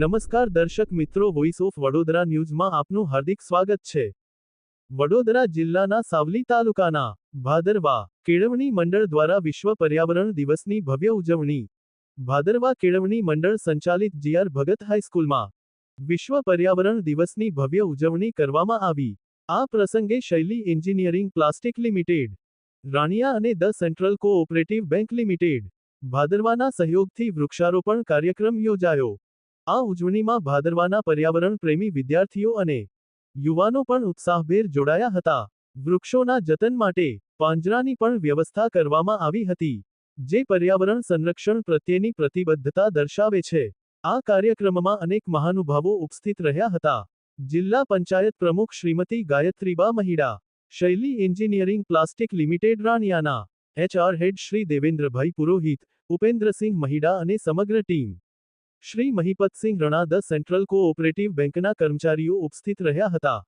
નમસ્કાર દર્શક મિત્રો વોઇસ ઓફ વડોદરા ન્યૂઝમાં આપનું હાર્દિક સ્વાગત છે. વડોદરા જિલ્લાના સાવલી તાલુકાના ભાદરવા કેળવણી મંડળ દ્વારા વિશ્વ પર્યાવરણ દિવસની ભવ્ય ઉજવણી. ભાદરવા કેળવણી મંડળ સંચાલિત જીઆર ભગત હાઈસ્કૂલમાં વિશ્વ પર્યાવરણ દિવસની ભવ્ય ઉજવણી કરવામાં આવી. આ પ્રસંગે શૈલી એન્જિનિયરિંગ પ્લાસ્ટિક લિમિટેડ, રાણિયા અને the central cooperative bank limited, ભાદરવાના સહયોગથી વૃક્ષારોપણ કાર્યક્રમ યોજાયો. આ ઉજવણીમાં ભાદરવાના પર્યાવરણ પ્રેમી વિદ્યાર્થીઓ અને યુવાનો પણ ઉત્સાહભેર જોડાયા હતા. વૃક્ષોના જતન માટે પાંજરાની પણ વ્યવસ્થા કરવામાં આવી હતી, જે પર્યાવરણ સંરક્ષણ પ્રત્યેની પ્રતિબદ્ધતા દર્શાવે છે. આ કાર્યક્રમમાં અનેક મહાનુભાવો ઉપસ્થિત રહ્યા હતા. જિલ્લા પંચાયત પ્રમુખ Shrimati Gayatriba Mahida, Shaili engineering plastic limited રાણિયાના HR head Shri Devendrabhai Purohit, Upendrasinh Mahida અને સમગ્ર team Shri Mahipatsinh Rana the central cooperative બેંકના કર્મચારીઓ ઉપસ્થિત રહ્યા હતા.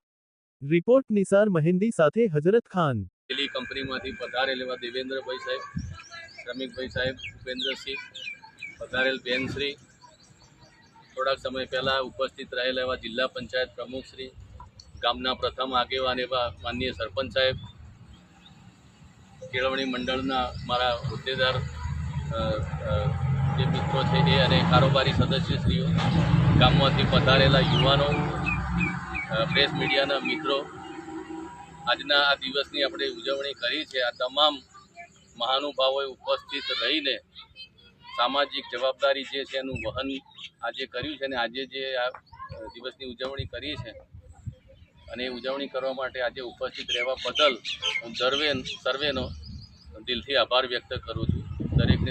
રિપોર્ટ નિસાર મહેંદી સાથે હજરત ખાન. પેલી કંપનીમાંથી પધારેલ એવા દેવેન્દ્રભાઈ સાહેબ, શ્રમિકભાઈ સાહેબ, ઉપેન્દ્રસિંહ, પધારેલ બેનશ્રી, થોડાક સમય પહેલાં ઉપસ્થિત રહેલા એવા જિલ્લા પંચાયત પ્રમુખશ્રી, ગામના પ્રથમ આગેવાન એવા માનનીય સરપંચ સાહેબ, કેળવણી મંડળના મારા હોદ્દેદાર જે મિત્રો છે એ અને કારોબારી સદસ્યશ્રીઓ, ગામમાંથી પધારેલા યુવાનો પ્રેસ મીડિયાના મિત્રો, આજના આ દિવસની આપણે ઉજવણી કરી છે. આ તમામ મહાનુભાવોએ ઉપસ્થિત રહીને સામાજિક જવાબદારી જે છે એનું વહન આજે કર્યું છે અને આજે જે આ દિવસની ઉજવણી કરી છે અને એ ઉજવણી કરવા માટે આજે ઉપસ્થિત રહેવા બદલ હું સર્વે, સર્વેનો દિલથી આભાર વ્યક્ત કરું છું. દરેકને